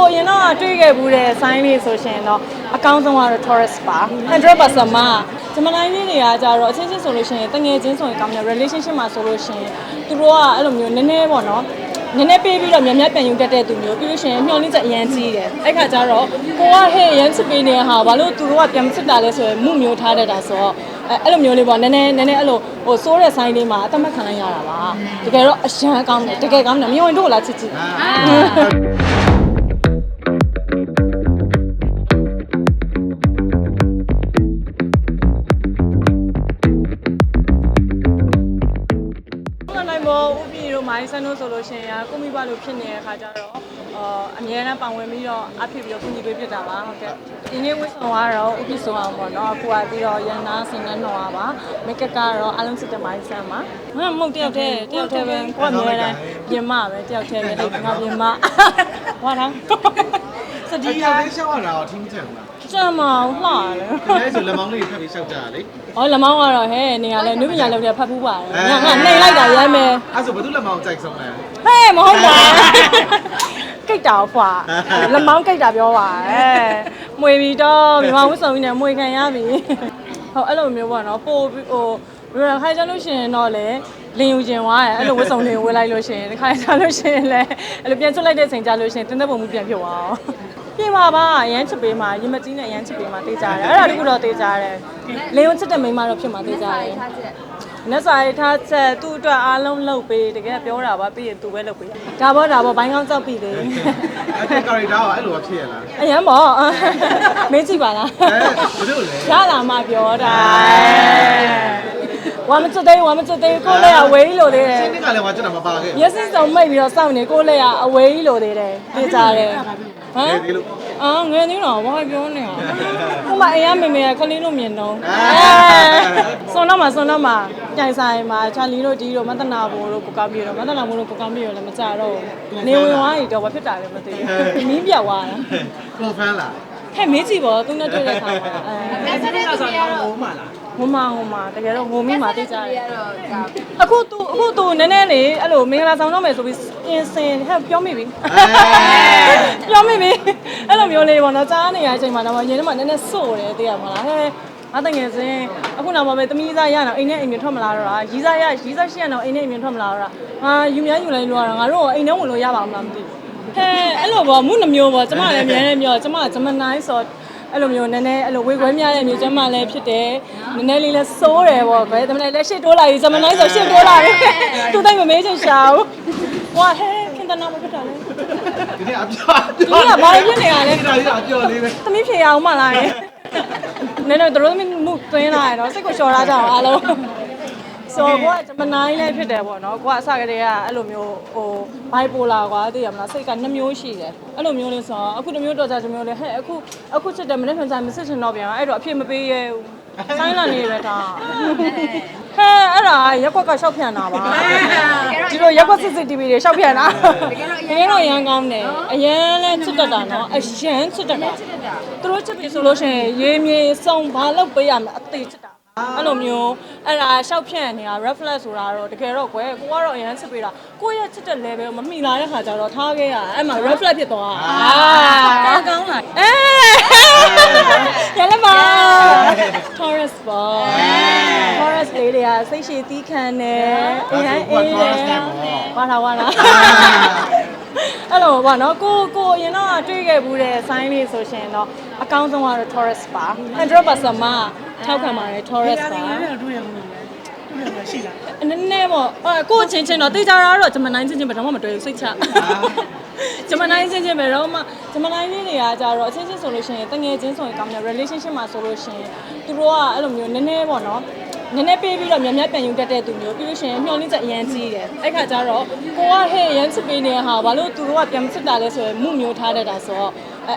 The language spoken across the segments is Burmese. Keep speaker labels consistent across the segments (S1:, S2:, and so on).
S1: ကိုအရင်တော့တွေးခဲ့ဘူးတဲ့ sign လေးဆိုရှင်တော့အကောင်းဆုံးကတော့ Taurus ပါ100%မှာဂျမနိုင်းလေးတွေကကြတော့အချင်းချင်းဆိုလို့ရှိရင်တငယ်ချင်းဆိုရင်ကောင်းတယ် relationship မှာဆိုလို့ရှိရင်သူတို့ကအဲ့လိုမျိုးနည်းနည်းပေါ့နော်နည်းနည်းပေးပြီးတော့များများပြန်ယူတတ်တဲ့သူမျိုးပြီးလို့ရှိရင်မျှော်လင့်ချက်အရင်ကြီးတယ်အဲ့ခါကျတော့ကိုကဟဲ့အရင်ချစ်ပေးနေတဲ့ဟာဘာလို့သူတို့ကပြန်မချစ်တာလဲဆိုရင်မှုမျိုးထားတတ်တာဆိုတော့အဲ့အဲ့လိုမျိုးလေးပေါ့နည်းနည်းနည်းနည်းအဲ့လိုဟိုစိုးတဲ့ဆိုင်လေးမှာအသက်မခံနိုင်ရတာပါတကယ်တော့အရန်ကောင်းတယ်တကယ်ကောင်းတယ်မြေဝင်တို့လာချစ်ချစ် တို့မိုင်းဆန်တို့ဆိုလို့ရှိရင်ကိုမိဘလို့ဖြစ်နေတဲ့ခါကျတော့အာအများနဲ့ပါဝင်ပြီးတော့အဖြစ်ပြီးတော့ကုညီပေးဖြစ်တာပါဟုတ်ကဲ့ဒီနေ့ဝစ်ဆောင်ကတော့ဥပြည်ဆောင်အောင်ပေါ့နော်ကိုကပြီးတော့ရန်နာစင်နဲ့နှော်ပါပါမိတ်ကကတော့အလုံးစစ်တဲ့မိုင်းဆန်ပါငါမဟုတ်တယောက်တည်းတယောက်တည်းပဲကိုကအများနဲ့ပြင်မပဲတယောက်တည်းပဲဟိတ်ငါပြင်မဟောတော့စ
S2: ဒီ
S1: တီး
S2: ရ
S1: ရ
S2: လေးရှောက်ရတာတော့ထင်းမထင်ဘူးလား
S1: ကျမအောင်လှတယ်
S2: ဒီနေ့ဆိုလက်မောင်းလေးဖက်ပြီးရှောက်ကြတာလေ။
S1: အော်လမောင်းကတော့ဟဲ့နေရလဲနုပညာလုပ်တဲ့ဖတ်ဖူးပါတယ်။ငါငါနှိမ်လိုက်တာရမ်းမယ်
S2: အဲ့ဆိုဘယ်သူလက်မောင်းကြိုက်ဆုံးလဲ။
S1: ဟဲ့မဟုတ်ပါဘူး။ကိတ်တာဖွာ။လမောင်းကိတ်တာပြောပါအဲ။မွေပြီးတော့မြန်မာဝတ်ဆောင်ကြီးနဲ့မွေခံရပြီ။ဟုတ်အဲ့လိုမျိုးပေါ့နော်။ပို့ပြီးဟိုဘယ်လိုခိုင်းကြလို့ရှိရင်တော့လေလင်ယူခြင်းွားရအဲ့လိုဝတ်ဆောင်တွေဝေးလိုက်လို့ရှိရင်ဒီခိုင်းကြလို့ရှိရင်လည်းအဲ့လိုပြန်ချွတ်လိုက်တဲ့ချိန်ကြလို့ရှိရင်တင်းသက်ပုံမှုပြန်ဖြစ်သွားအောင် ပြင်ပါပါအရန်ချစ်ပေးမှာရင်မကြီးနဲ့အရန်ချစ်ပေးမှာတေးကြတယ်အဲ့ဒါတခုတော့တေးကြတယ်လင်ယူချစ်တဲ့မိန်းမတော့ဖြစ်မှာတေးကြတယ်နက်စာရီထားချက်သူ့အတွက်အားလုံးလုပ်ပေးတကယ်ပြောတာပါပြီးရင်သူပဲလုပ်ပေးဒါပေါ့ဒါပေါ့ဘိုင်းကောင်းကြောက်ပြီလေ
S2: အဲ့ဒီကာရီတာကအဲ့လိုပဲဖြစ်ရလား
S1: အရန်ပေါ့မင်းကြည့်ပါလား
S2: အဲဘယ်လိုလဲ
S1: ရလာမှပြောတာဝါမချစ်သေးဝါမချစ်သေးကိုလည်းအဝေးလို့သေးတယ်
S2: ရှင်းနေကလည်းမကျွန်တော်မပါခဲ့
S1: မျက်စိစုံမိတ်ပြီးတော့စောင့်နေကိုလည်းအဝေးလို့သေးတယ်သိကြတယ် ဟမ်
S2: ဒီလို
S1: အာငယ်နေတော့ဘာပြောနေအောင်ဟိုမှာအရင်မေမေကကလေးလို့မြင်တော့ဆွန်တော့မှာဆွန်တော့မှာကြိုင်ဆိုင်မှာချာလီတို့ဒီတို့မတနာဘိုတို့ကိုကောင်းပြေတော့မတနာဘိုတို့ကိုကောင်းပြေတော့လည်းမကြတော့ဘူးနေဝင်သွားပြီတော့ဘာဖြစ်တာလဲမသိဘူးမင်းပြတ်သွားတာ
S2: ကိုဖန်လား
S1: ဟဲ့မင်းကြည့်ပေါ့သူနဲ့တွေ့တဲ့ခါမှာအဲ
S3: အဲ့ဒါနဲ့ဆိုရင်တော့
S2: ဟိုမှလား
S1: ဟိုမှာဟိုမှာတကယ်တော့ငုံမိမှာသိကြတယ်
S3: ရတော့ဒါ
S1: အခု तू အခု तू နည်းနည်းလေးအဲ့လိုမင်္ဂလာဆောင်တော့မယ်ဆိုပြီးအင်းစင်ဟဲ့ပြောမိပြီပြောမိပြီအဲ့လိုမျိုးလေးပေါ့နော်ကြားနေရတဲ့အချိန်မှာတော့ရင်ထဲမှာနည်းနည်းစို့တယ်သိရမလားဟဲ့အတငယ်စင်အခုနောက်မှပဲသမီးသားရအောင်အိမ်နဲ့အိမ်မြထွက်မလာတော့တာရီးစားရရီးစားရှိရအောင်အိမ်နဲ့အိမ်မြထွက်မလာတော့တာဟာယူများယူလိုက်လို့ကတော့ငါတို့အိမ်ထဲဝင်လို့ရပါမလားမသိဘူး ဟဲ့အဲ့လိုပေါ့မှုနှမျိုးပေါ့ကျမလည်းအများနဲ့ပြောကျမကဂျမနိုင်းဆိုအဲ့လိုမျိုးနည်းနည်းအဲ့လိုဝေခွဲများတဲ့မျိုးကျမလည်းဖြစ်တယ်နည်းနည်းလေးလဲစိုးတယ်ပေါ့ကွယ်ဒါပေမဲ့လည်းရှစ်တိုးလာပြီဂျမနိုင်းဆိုရှစ်တိုးလာပြီသူတိုင်းမမေးချင်ရှာဘူးဟွာဟဲ့ခင်တနာမဖြစ်တာလေ
S2: ဒီနေ့အပြော
S1: ဒီကဘာဖြစ်နေရလဲ
S2: ဒီနေ့အပြောလေးပဲ
S1: သမီးဖြေရအောင်မလားနည်းနည်းတို့သမီးမှုသွင်းလာရတော့စိတ်ကိုလျှော်လာကြအောင်အားလုံး ဆိုတော့ကိုကဂျမနိုင်းလည်းဖြစ်တယ်ပေါ့နော်ကိုကအစကတည်းကအဲ့လိုမျိုးဟိုဘိုင်ပိုလာကွာသိရမလားစိတ်ကနှစ်မျိုးရှိတယ်အဲ့လိုမျိုးလေးဆိုတော့အခုတစ်မျိုးတော့ကြတစ်မျိုးလေးဟဲ့အခုအခုချစ်တယ်မနေ့ကကြာမစစ်ချင်တော့ပြန်အဲ့တော့အဖြစ်မပေးရဲဘူးဆိုင်းလာနေပဲဒါဟဲ့အဲ့ဒါရက်ကွက်ကရှောက်ပြန်တာပါဒီလိုရက်ကွက် CCTV တွေရှောက်ပြန်တာတကယ်တော့ရန်ကောင်းတယ်အရန်လဲချစ်တတ်တာနော်အရန်ချစ်တတ်တာသူတို့ချစ်ပြီဆိုလို့ရှိရင်ရေမြေစုံဘာလို့ပေးရမလဲအသေးချစ်တာ အဲ့လိုမျိုးအဲ့ဒါရှောက်ဖြန့်နေတာ reflex ဆိုတာတော့တကယ်တော့ကွယ်ကိုကတော့အရင်ချစ်ပေးတာကိုရဲ့ချစ်တဲ့ level ကိုမမိလာတဲ့ခါကျတော့ထားခဲ့ရအဲ့မှာ reflex ဖြစ်သွားအာကောင်းလားအဲရလည်းပါ Taurus ပါ Taurus လေးတွေကစိတ်ရှည်သီးခံတယ်အရင်အေးတယ်ဘာသာဝါလားအဲ့လိုပါနော်ကိုကိုအရင်တော့တွေးခဲ့ဘူးတဲ့ sign လေးဆိုရှင်တော့အကောင်းဆုံးကတော့ Taurus ပါ100%မှာ ထောက်ခံပါတယ် Taurus ပါ
S4: တွေ့ရမှုလေတွေ့ရမှာရှိလား
S1: နည်းနည်းပေါ့အဲကိုချင်းချင်းတော့တေချာတာတော့ဂျမနိုင်းချင်းချင်းဘယ်တော့မှမတွေ့ဘူးစိတ်ချဂျမနိုင်းချင်းချင်းဘယ်တော့မှဂျမနိုင်းလေးတွေကကြတော့အချင်းချင်းဆိုလို့ရှိရင်တငယ်ချင်းဆိုရင်ကောင်းတယ် relationship မှာဆိုလို့ရှိရင်သူတို့ကအဲ့လိုမျိုးနည်းနည်းပေါ့နော်နည်းနည်းပေးပြီးတော့များများပြန်ယူတတ်တဲ့သူမျိုးပြီးလို့ရှိရင်မျှော်လင့်ချက်အရင်ကြီးတယ်အဲ့ခါကျတော့ကိုကဟဲ့အရင်ချစ်ပေးနေတဲ့ဟာဘာလို့သူတို့ကပြန်မချစ်တာလဲဆိုရင်မှုမျိုးထားတတ်တာဆိုတော့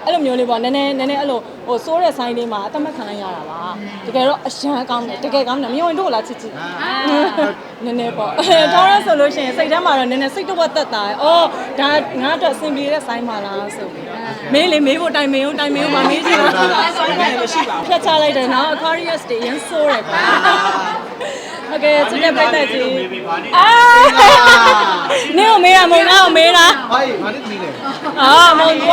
S1: အဲအဲ့လိုမျိုးလေးပေါ့နည်းနည်းနည်းနည်းအဲ့လိုဟိုစိုးတဲ့ဆိုင်လေးမှာအသက်မခံနိုင်ရတာပါတကယ်တော့အရန်ကောင်းတယ်တကယ်ကောင်းတယ်မြေဝင်တို့လာချစ်ချစ်နည်းနည်းပေါ့ထောင်းရဆိုလို့ရှိရင်စိတ်ထဲမှာတော့နည်းနည်းစိတ်တော့တက်တာ။အော်ဒါငါအတွက်အဆင်ပြေတဲ့ဆိုင်ပါလားဆိုပြီးတော့မေးလေမေးဖို့တိုင်မေးအောင်တိုင်မေးအောင်မမေးချင်ဘူး။ဖြတ်ချလိုက်တယ်နော် Aquarius တွေရမ်းဆိုးတယ်ကွာ။ ဟုတ်ကဲ့ချစ်တဲ့ပြိတ္တကြီးအာနင်းကိုမေးရမုံငါ့ကိုမေးတာ
S2: ဟိုင်းဘာနဲ့သမီးလဲ
S1: အာမုံက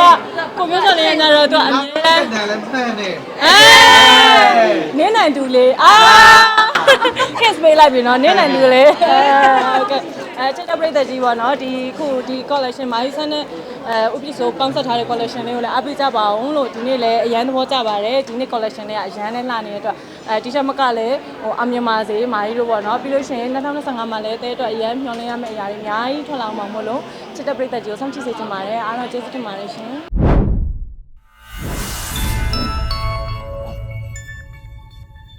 S1: ကိုမျိုးစံလေးရတော့သူအမြဲတမ်း
S2: တယ်လည်းဖန်နေ
S1: အဲနင်းနိုင်သူလေးအာ kiss ပေးလိုက်ပြီနော်နင်းနိုင်သူလေးဟုတ်ကဲ့အဲချစ်တဲ့ပြိတ္တကြီးပေါ့နော်ဒီခုဒီ collection မာကြီးဆန်းနဲ့အဲဥပ္ပဆိုပေါင်းဆက်ထားတဲ့ collection လေးကိုလည်းအားပေးကြပါအောင်လို့ဒီနေ့လည်းအရန်သဘောကျပါတယ်ဒီနေ့ collection လေးကအရန်နဲ့လှနေတဲ့အတွက် အဲ t-shirt မကလည်းဟိုအမြင်ပါစေမာကြီးတို့ပေါ့နော်ပြီးလို့ရှိရင်2025မှာလည်းတဲအတွက်အရန်မျှော်လင့်ရမယ့်အရာတွေအများကြီးထွက်လာအောင်ပါမို့လို့ချစ်တဲ့ပြိတ္တကြီးကိုစောင့်ကြည့်စေချင်ပါတယ်အားလုံးကျေးဇူးတင်ပါတယ်ရှင်